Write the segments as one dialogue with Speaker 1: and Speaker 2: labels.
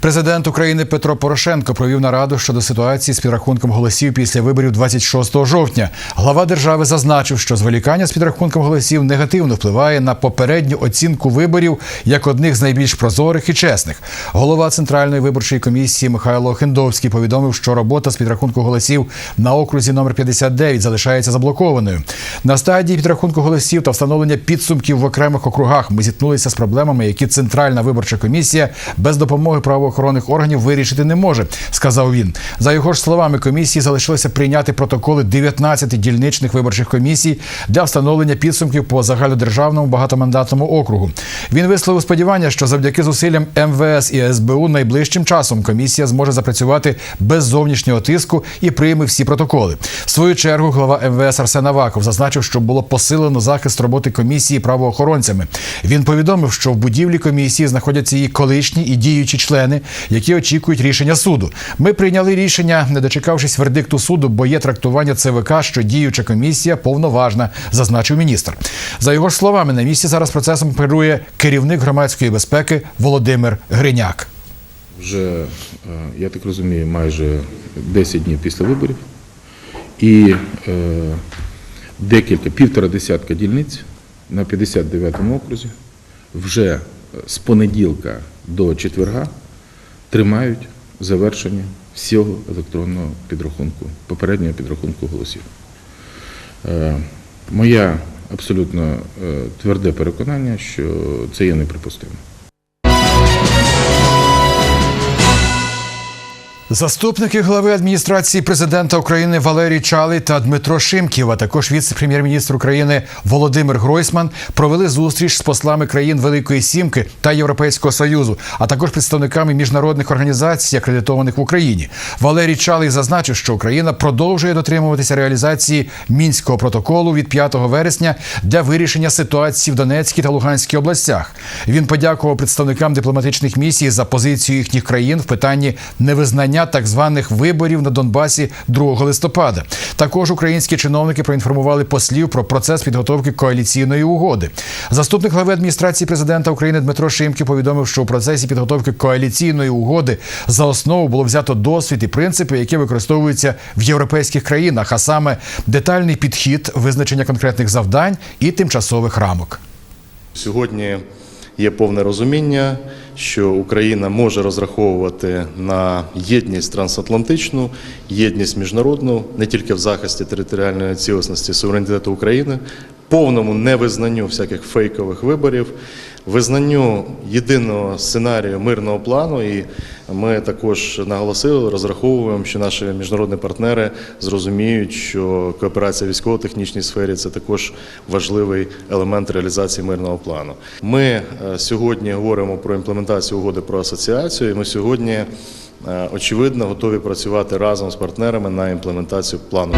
Speaker 1: Президент України Петро Порошенко провів нараду щодо ситуації з підрахунком голосів після виборів 26 жовтня. Глава держави зазначив, що зволікання з підрахунком голосів негативно впливає на попередню оцінку виборів як одних з найбільш прозорих і чесних. Голова Центральної виборчої комісії Михайло Хендовський повідомив, що робота з підрахунку голосів на окрузі номер 59 залишається заблокованою. На стадії підрахунку голосів та встановлення підсумків в окремих округах ми зіткнулися з проблемами, які Центральна виборча комісія без допомоги правоохоронних органів вирішити не може, сказав він. За його ж словами, комісії залишилося прийняти протоколи 19 дільничних виборчих комісій для встановлення підсумків по загальнодержавному багатомандатному округу. Він висловив сподівання, що завдяки зусиллям МВС і СБУ найближчим часом комісія зможе запрацювати без зовнішнього тиску і прийме всі протоколи. В свою чергу глава МВС Арсен Аваков зазначив, що було посилено захист роботи комісії правоохоронцями. Він повідомив, що в будівлі комісії знаходяться її колишні і діючі члени, які очікують рішення суду. Ми прийняли рішення, не дочекавшись вердикту суду, бо є трактування ЦВК, що діюча комісія повноважна, зазначив міністр. За його словами, на місці зараз процесом керує керівник громадської безпеки Володимир Гриняк.
Speaker 2: Вже, е, я так розумію, майже 10 днів після виборів. І е, декілька, півтора десятка дільниць на 59-му окрузі вже е, з понеділка до четверга тримають завершення всього електронного підрахунку, попереднього підрахунку голосів. Е, моя абсолютно е, тверде переконання, що це є неприпустимо.
Speaker 1: Заступники глави адміністрації президента України Валерій Чалий та Дмитро Шимків, а також віце-прем'єр-міністр України Володимир Гройсман провели зустріч з послами країн Великої Сімки та Європейського Союзу, а також представниками міжнародних організацій, акредитованих в Україні. Валерій Чалий зазначив, що Україна продовжує дотримуватися реалізації мінського протоколу від 5 вересня для вирішення ситуації в Донецькій та Луганській областях. Він подякував представникам дипломатичних місій за позицію їхніх країн в питанні невизнання так званих виборів на Донбасі 2 листопада. Також українські чиновники проінформували послів про процес підготовки коаліційної угоди. Заступник глави адміністрації президента України Дмитро Шимків повідомив, що у процесі підготовки коаліційної угоди за основу було взято досвід і принципи, які використовуються в європейських країнах, а саме детальний підхід, визначення конкретних завдань і тимчасових рамок.
Speaker 3: Сьогодні є повне розуміння, що Україна може розраховувати на єдність трансатлантичну, єдність міжнародну не тільки в захисті територіальної цілісності суверенітету України, повному невизнанню всяких фейкових виборів, визнанню єдиного сценарію мирного плану. І ми також наголосили, розраховуємо, що наші міжнародні партнери зрозуміють, що кооперація військово-технічній сфері це також важливий елемент реалізації мирного плану. Ми е, сьогодні говоримо про імплементацію угоди про асоціацію. і Ми сьогодні е, очевидно готові працювати разом з партнерами на імплементацію плану.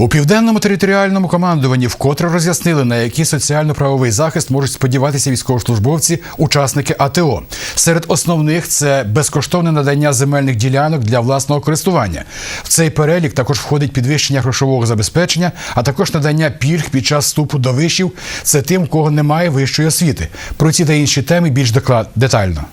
Speaker 1: У південному територіальному командуванні вкотре роз'яснили, на який соціально-правовий захист можуть сподіватися військовослужбовці, учасники АТО. Серед основних це безкоштовне надання земельних ділянок для власного користування. В цей перелік також входить підвищення грошового забезпечення, а також надання пільг під час вступу до вишів. Це тим, у кого немає вищої освіти. Про ці та інші теми більш доклад детально.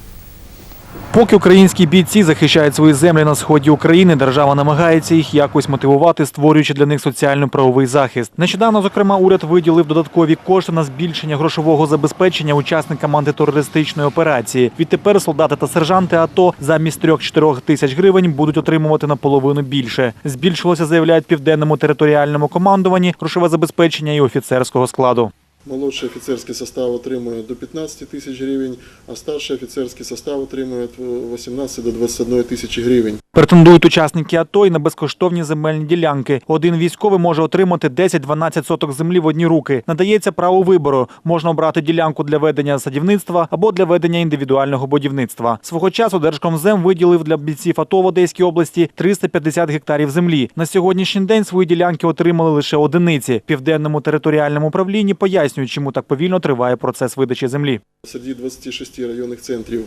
Speaker 4: Поки українські бійці захищають свої землі на сході України, держава намагається їх якось мотивувати, створюючи для них соціально-правовий захист. Нещодавно, зокрема, уряд виділив додаткові кошти на збільшення грошового забезпечення учасникам антитерористичної операції. Відтепер солдати та сержанти АТО замість 3-4 тисяч гривень будуть отримувати наполовину більше. Збільшилося, заявляють південному територіальному командуванні грошове забезпечення і офіцерського складу.
Speaker 5: Молодший офіцерський состав отримує до 15 тисяч гривень, а старший офіцерський состав отримує від 18 до 21 тисячі гривень.
Speaker 4: Претендують учасники АТО і на безкоштовні земельні ділянки. Один військовий може отримати 10-12 соток землі в одні руки. Надається право вибору. Можна обрати ділянку для ведення садівництва або для ведення індивідуального будівництва. Свого часу Держкомзем виділив для бійців АТО в Одеській області 350 гектарів землі. На сьогоднішній день свої ділянки отримали лише одиниці. Південному територіальному управлінні пояснюють, чому так повільно триває процес видачі землі.
Speaker 5: Серед 26 районних центрів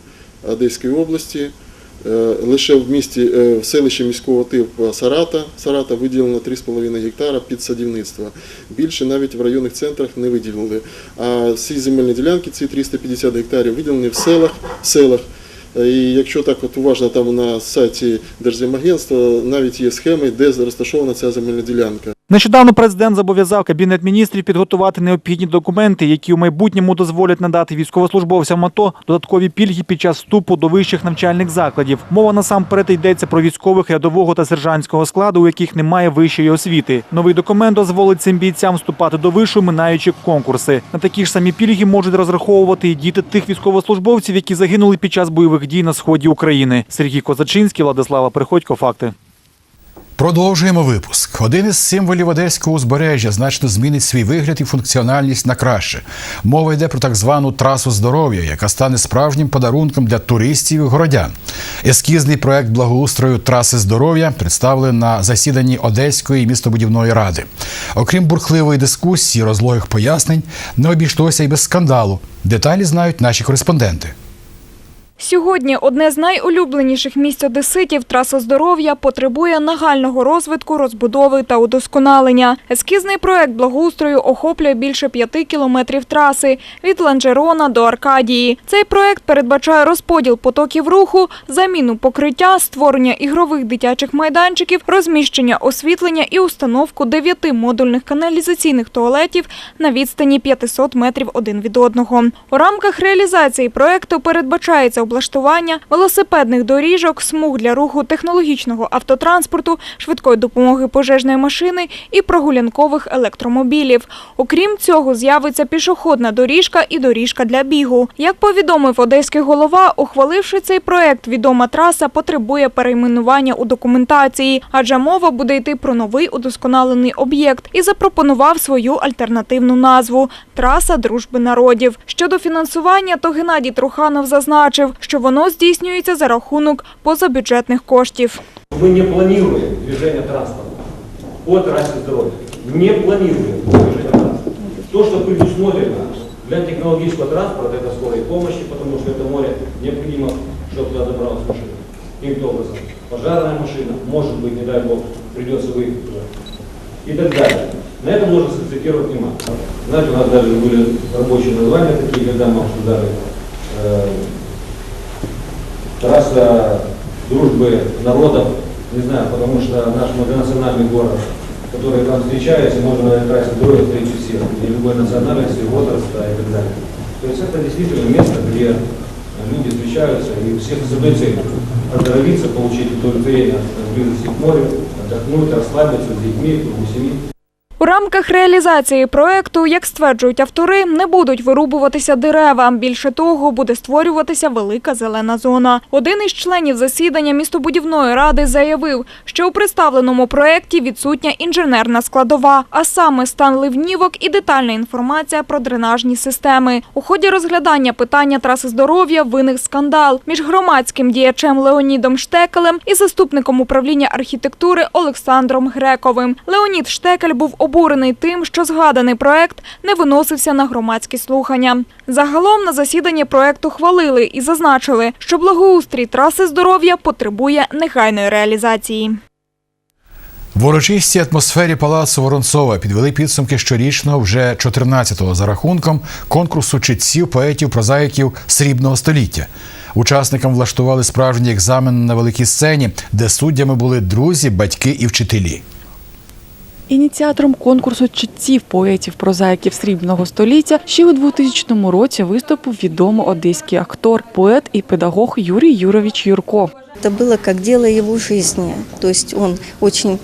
Speaker 5: Одеської області Лише в місті е, в селищі міського типу Сарата, Сарата виділено 3,5 гектара під садівництво. Більше навіть в районних центрах не виділили. А всі земельні ділянки, ці 350 гектарів, виділені в селах, в селах. Е, І якщо так от уважно там на сайті Держземагентства навіть є схеми, де розташована ця земельна ділянка.
Speaker 4: Нещодавно президент зобов'язав кабінет міністрів підготувати необхідні документи, які у майбутньому дозволять надати військовослужбовцям АТО додаткові пільги під час вступу до вищих навчальних закладів. Мова насамперед йдеться про військових рядового та сержантського складу, у яких немає вищої освіти. Новий документ дозволить цим бійцям вступати до вишу, минаючи конкурси. На такі ж самі пільги можуть розраховувати і діти тих військовослужбовців, які загинули під час бойових дій на сході України. Сергій Козачинський, Владислава Приходько. Факти.
Speaker 1: Продовжуємо випуск. Один із символів одеського узбережжя значно змінить свій вигляд і функціональність на краще. Мова йде про так звану трасу здоров'я, яка стане справжнім подарунком для туристів і городян. Ескізний проект благоустрою траси здоров'я представили на засіданні Одеської містобудівної ради. Окрім бурхливої дискусії, розлогих пояснень, не обійшлося й без скандалу. Деталі знають наші кореспонденти.
Speaker 6: Сьогодні одне з найулюбленіших місць одеситів траса здоров'я потребує нагального розвитку, розбудови та удосконалення. Ескізний проект благоустрою охоплює більше п'яти кілометрів траси від Ланжерона до Аркадії. Цей проект передбачає розподіл потоків руху, заміну покриття, створення ігрових дитячих майданчиків, розміщення освітлення і установку дев'яти модульних каналізаційних туалетів на відстані 500 метрів один від одного. У рамках реалізації проекту передбачається облаштування велосипедних доріжок, смуг для руху технологічного автотранспорту, швидкої допомоги пожежної машини і прогулянкових електромобілів. Окрім цього, з'явиться пішохідна доріжка і доріжка для бігу. Як повідомив одеський голова, ухваливши цей проект, відома траса потребує перейменування у документації, адже мова буде йти про новий удосконалений об'єкт і запропонував свою альтернативну назву траса дружби народів. Щодо фінансування, то Геннадій Труханов зазначив, що воно здійснюється за рахунок позабюджетних коштів.
Speaker 7: Мы не планируем движение транспорта по трассе здоровья. Не планируем движение транспорта. То, что предусмотрено для технологического транспорта, это скорой помощи, потому что это море необходимо, чтобы туда добралась машина. Каким-то образом. Пожарная машина, может быть, не дай бог, придется выехать туда. И так далее. На это нужно сакцентировать внимание. Знаете, у нас даже были рабочие названия такие, когда мы обсуждали э, трасса дружбы народов, не знаю, потому что наш многонациональный город, который там встречается, можно на этой трассе здоровья встретить всех, и любой национальности, возраста и так далее. То есть это действительно место, где люди встречаются, и всех задаются оздоровиться, получить удовлетворение от близости к морю, отдохнуть, расслабиться с детьми, кругу семьи.
Speaker 6: У рамках реалізації проекту, як стверджують автори, не будуть вирубуватися дерева. Більше того, буде створюватися велика зелена зона. Один із членів засідання містобудівної ради заявив, що у представленому проекті відсутня інженерна складова, а саме стан ливнівок і детальна інформація про дренажні системи. У ході розглядання питання траси здоров'я виник скандал між громадським діячем Леонідом Штекелем і заступником управління архітектури Олександром Грековим. Леонід Штекель був обурений тим, що згаданий проект не виносився на громадські слухання. Загалом на засіданні проекту хвалили і зазначили, що благоустрій траси здоров'я потребує негайної реалізації.
Speaker 1: В урочистій атмосфері палацу Воронцова підвели підсумки щорічного вже 14-го за рахунком конкурсу читців, поетів, прозаїків срібного століття. Учасникам влаштували справжній екзамен на великій сцені, де суддями були друзі, батьки і вчителі.
Speaker 8: Ініціатором конкурсу читців поетів прозаїків срібного століття ще у 2000 році виступив відомий одеський актор, поет і педагог Юрій Юрович Юрко.
Speaker 9: Это было как дело его жизни. То есть он очень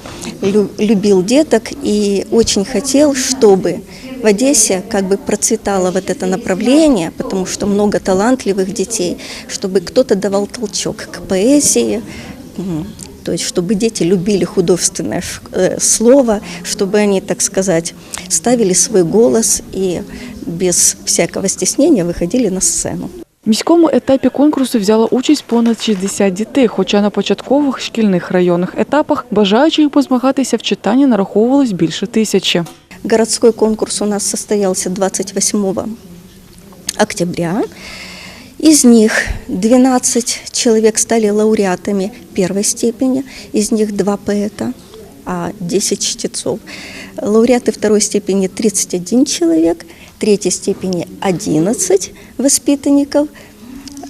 Speaker 9: лю- любил деток и очень хотел, чтобы в Одессе как бы процветало вот это направление, потому что много талантливых детей, чтобы кто-то давал толчок к поэзии, м, то есть чтобы дети любили художественное ш- э, слово, чтобы они, так сказать, ставили свой голос и без всякого стеснения выходили на сцену.
Speaker 8: В міському етапі конкурсу взяло участь понад 60 дітей, хоча на початкових шкільних районних етапах бажаючих позмагатися в читанні нараховувалось більше тисячі.
Speaker 9: Городской конкурс у нас состоялся 28 октября. Из них 12 человек стали лауреатами первой степени, из них два поэта, а 10 чтецов. Лауреаты второй степени 31 человек, третьей степени 11 воспитанников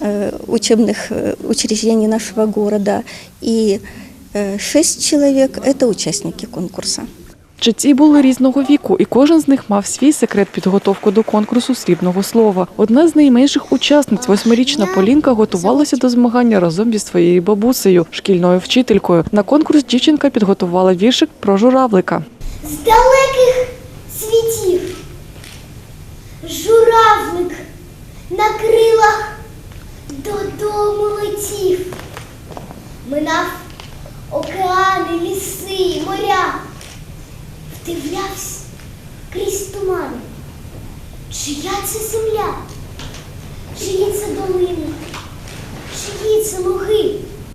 Speaker 9: э, учебных э, учреждений нашего города и 6 человек – это участники конкурса.
Speaker 8: Читці були різного віку, і кожен з них мав свій секрет підготовки до конкурсу срібного слова. Одна з найменших учасниць, восьмирічна Полінка, готувалася до змагання разом зі своєю бабусею, шкільною вчителькою. На конкурс дівчинка підготувала віршик про журавлика.
Speaker 10: з далеких світів. Журавлик на крилах додому летів, минав океани, ліси, моря, вдивлявся крізь тумани. Чия це земля? Чиї це долини? Чиї це луги?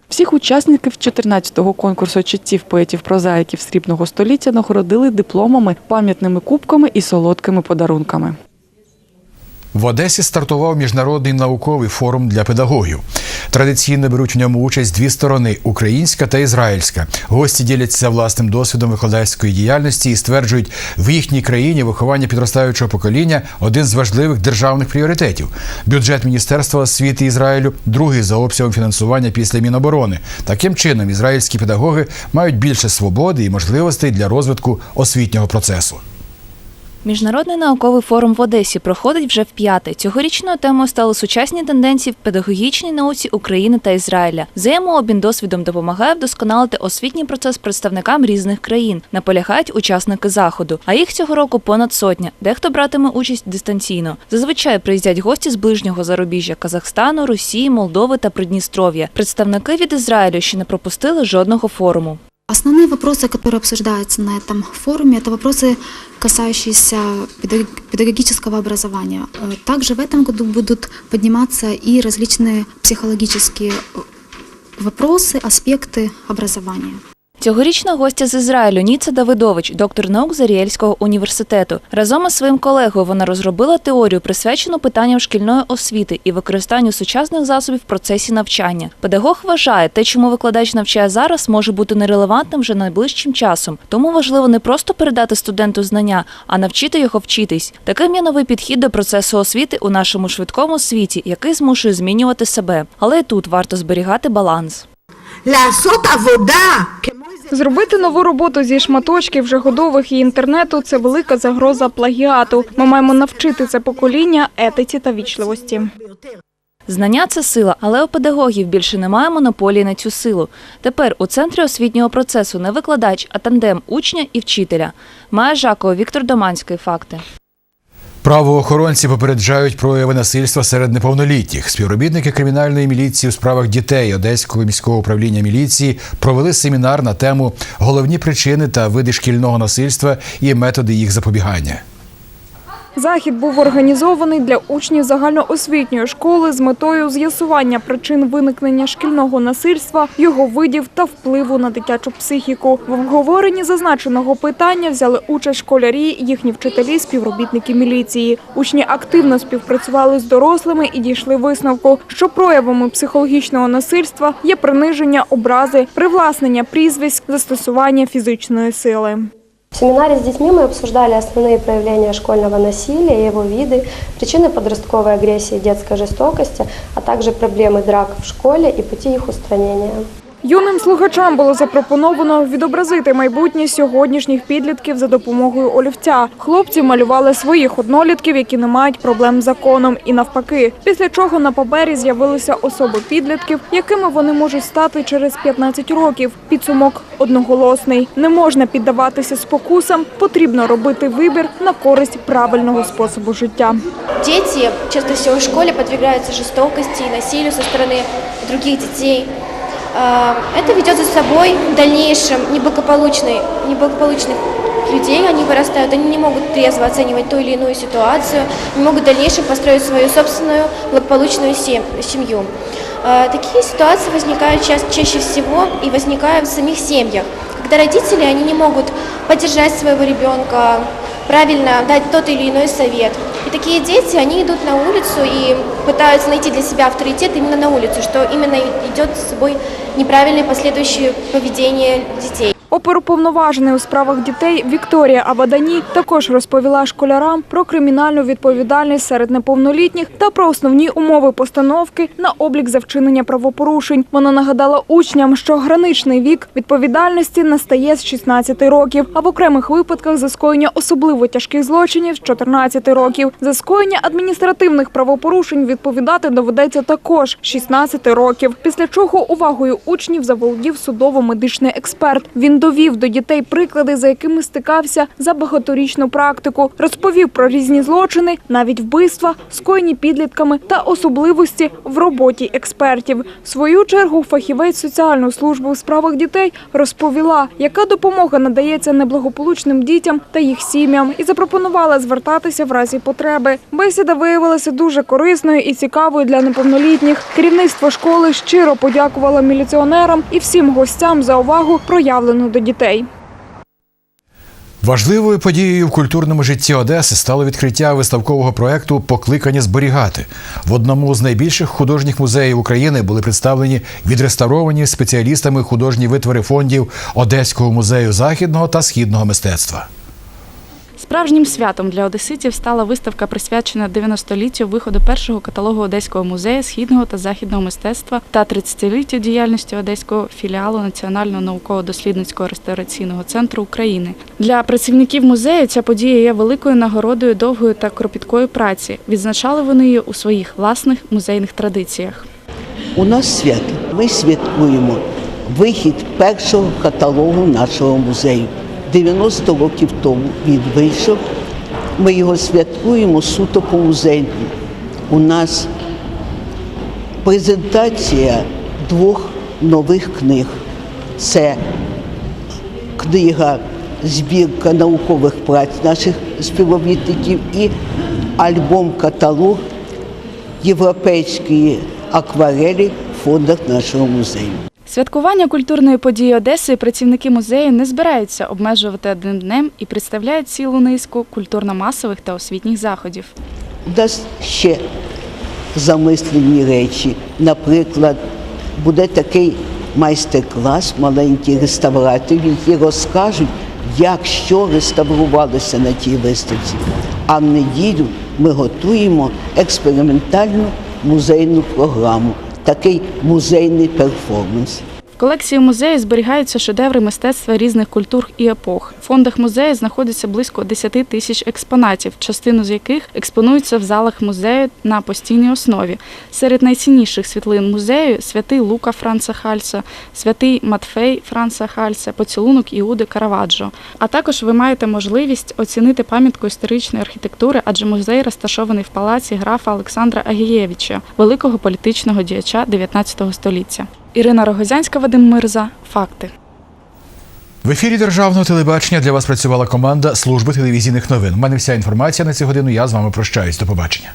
Speaker 8: Всіх учасників 14-го конкурсу читців поетів прозаїків срібного століття нагородили дипломами, пам'ятними кубками і солодкими подарунками.
Speaker 1: В Одесі стартував міжнародний науковий форум для педагогів. Традиційно беруть в ньому участь дві сторони українська та ізраїльська. Гості діляться власним досвідом викладацької діяльності і стверджують, в їхній країні виховання підростаючого покоління один з важливих державних пріоритетів. Бюджет Міністерства освіти Ізраїлю другий за обсягом фінансування після Міноборони. Таким чином, ізраїльські педагоги мають більше свободи і можливостей для розвитку освітнього процесу.
Speaker 11: Міжнародний науковий форум в Одесі проходить вже вп'яте. Цьогорічною темою стали сучасні тенденції в педагогічній науці України та Ізраїля. Взаємообмін досвідом допомагає вдосконалити освітній процес представникам різних країн. Наполягають учасники заходу. А їх цього року понад сотня. Дехто братиме участь дистанційно. Зазвичай приїздять гості з ближнього зарубіжжя Казахстану, Росії, Молдови та Придністров'я. Представники від Ізраїлю ще не пропустили жодного форуму.
Speaker 12: Основные вопросы, которые обсуждаются на этом форуме, это вопросы, касающиеся педаг- педагогического образования. Э, Также в этом году будут подниматься и различные психологические э, вопросы, аспекты образования.
Speaker 11: Цьогорічна гостя з Ізраїлю Ніца Давидович, доктор наук Заріельського університету. Разом із своїм колегою вона розробила теорію, присвячену питанням шкільної освіти і використанню сучасних засобів в процесі навчання. Педагог вважає, те, чому викладач навчає зараз, може бути нерелевантним вже найближчим часом. Тому важливо не просто передати студенту знання, а навчити його вчитись. Таким є новий підхід до процесу освіти у нашому швидкому світі, який змушує змінювати себе. Але й тут варто зберігати баланс.
Speaker 6: Зробити нову роботу зі шматочків вже годових і інтернету це велика загроза плагіату. Ми маємо навчити це покоління етиці та вічливості.
Speaker 11: Знання це сила, але у педагогів більше немає монополії на цю силу. Тепер у центрі освітнього процесу не викладач, а тандем учня і вчителя. Має Жакова Віктор Доманський. Факти.
Speaker 1: Правоохоронці попереджають прояви насильства серед неповнолітніх. Співробітники кримінальної міліції у справах дітей Одеського міського управління міліції провели семінар на тему головні причини та види шкільного насильства і методи їх запобігання.
Speaker 6: Захід був організований для учнів загальноосвітньої школи з метою з'ясування причин виникнення шкільного насильства, його видів та впливу на дитячу психіку. В обговоренні зазначеного питання взяли участь школярі, їхні вчителі, співробітники міліції. Учні активно співпрацювали з дорослими і дійшли висновку, що проявами психологічного насильства є приниження образи, привласнення прізвиськ, застосування фізичної сили.
Speaker 13: В семинаре с детьми мы обсуждали основные проявления школьного насилия, его виды, причины подростковой агрессии и детской жестокости, а также проблемы драк в школе и пути их устранения.
Speaker 6: Юним слухачам було запропоновано відобразити майбутнє сьогоднішніх підлітків за допомогою олівця. Хлопці малювали своїх однолітків, які не мають проблем з законом, і навпаки. Після чого на папері з'явилися особи підлітків, якими вони можуть стати через 15 років. Підсумок одноголосний. Не можна піддаватися спокусам, потрібно робити вибір на користь правильного способу життя.
Speaker 10: Дети чаще всего в школе подвергаются жестокости и насилию со стороны других детей. Э, Это ведет за собой в дальнейшем неблагополучный, неблагополучных людей, они вырастают, они не могут трезво оценивать ту или иную ситуацию, не могут в дальнейшем построить свою собственную благополучную сем- семью. Э, Такие ситуации возникают ча- чаще всего и возникают в самих семьях, когда родители они не могут поддержать своего ребенка, правильно дать тот или иной совет, И такие дети, они идут на улицу и пытаются найти для себя авторитет именно на улице, что именно идет с собой неправильное последующее поведение детей.
Speaker 6: Оперуповноважений у справах дітей Вікторія Абадані також розповіла школярам про кримінальну відповідальність серед неповнолітніх та про основні умови постановки на облік за вчинення правопорушень. Вона нагадала учням, що граничний вік відповідальності настає з 16 років, а в окремих випадках за скоєння особливо тяжких злочинів з 14 років. За скоєння адміністративних правопорушень відповідати доведеться також 16 років. Після чого увагою учнів заволодів судово-медичний експерт. Він довів до дітей приклади, за якими стикався за багаторічну практику, розповів про різні злочини, навіть вбивства, скоєні підлітками та особливості в роботі експертів. В свою чергу фахівець соціальної служби у справах дітей розповіла, яка допомога надається неблагополучним дітям та їх сім'ям, і запропонувала звертатися в разі потреби. Бесіда виявилася дуже корисною і цікавою для неповнолітніх. Керівництво школи щиро подякувало міліціонерам і всім гостям за увагу, проявлену до дітей.
Speaker 1: Важливою подією в культурному житті Одеси стало відкриття виставкового проекту Покликання зберігати. В одному з найбільших художніх музеїв України були представлені відреставровані спеціалістами художні витвори фондів Одеського музею західного та східного мистецтва.
Speaker 8: Справжнім святом для одеситів стала виставка, присвячена 90-літтю виходу першого каталогу Одеського музею східного та західного мистецтва та 30-літтю діяльності Одеського філіалу Національного науково-дослідницького реставраційного центру України. Для працівників музею ця подія є великою нагородою довгої та кропіткої праці. Відзначали вони її у своїх власних музейних традиціях.
Speaker 14: У нас свято. Ми святкуємо вихід першого каталогу нашого музею. 90 років тому він вийшов. Ми його святкуємо суто по музейному. У нас презентація двох нових книг. Це книга збірка наукових праць наших співробітників і альбом-каталог європейської акварелі в фондах нашого музею.
Speaker 8: Святкування культурної події Одеси працівники музею не збираються обмежувати одним днем і представляють цілу низку культурно-масових та освітніх заходів.
Speaker 14: У нас ще замислені речі. Наприклад, буде такий майстер-клас маленький реставраторів, які розкажуть, як що реставрувалося на тій виставці. А в неділю ми готуємо експериментальну музейну програму, такий музейний перформанс.
Speaker 8: Колекції музею зберігаються шедеври мистецтва різних культур і епох. В фондах музею знаходиться близько 10 тисяч експонатів, частину з яких експонуються в залах музею на постійній основі. Серед найцінніших світлин музею святий Лука Франца Хальса, святий Матфей Франца Хальса, поцілунок Іуди Караваджо. А також ви маєте можливість оцінити пам'ятку історичної архітектури, адже музей розташований в палаці графа Олександра Агієвича, великого політичного діяча 19 століття. Ірина Рогозянська, Вадим Мирза. Факти.
Speaker 1: В ефірі державного телебачення для вас працювала команда служби телевізійних новин. У мене вся інформація на цю годину. Я з вами прощаюсь. До побачення.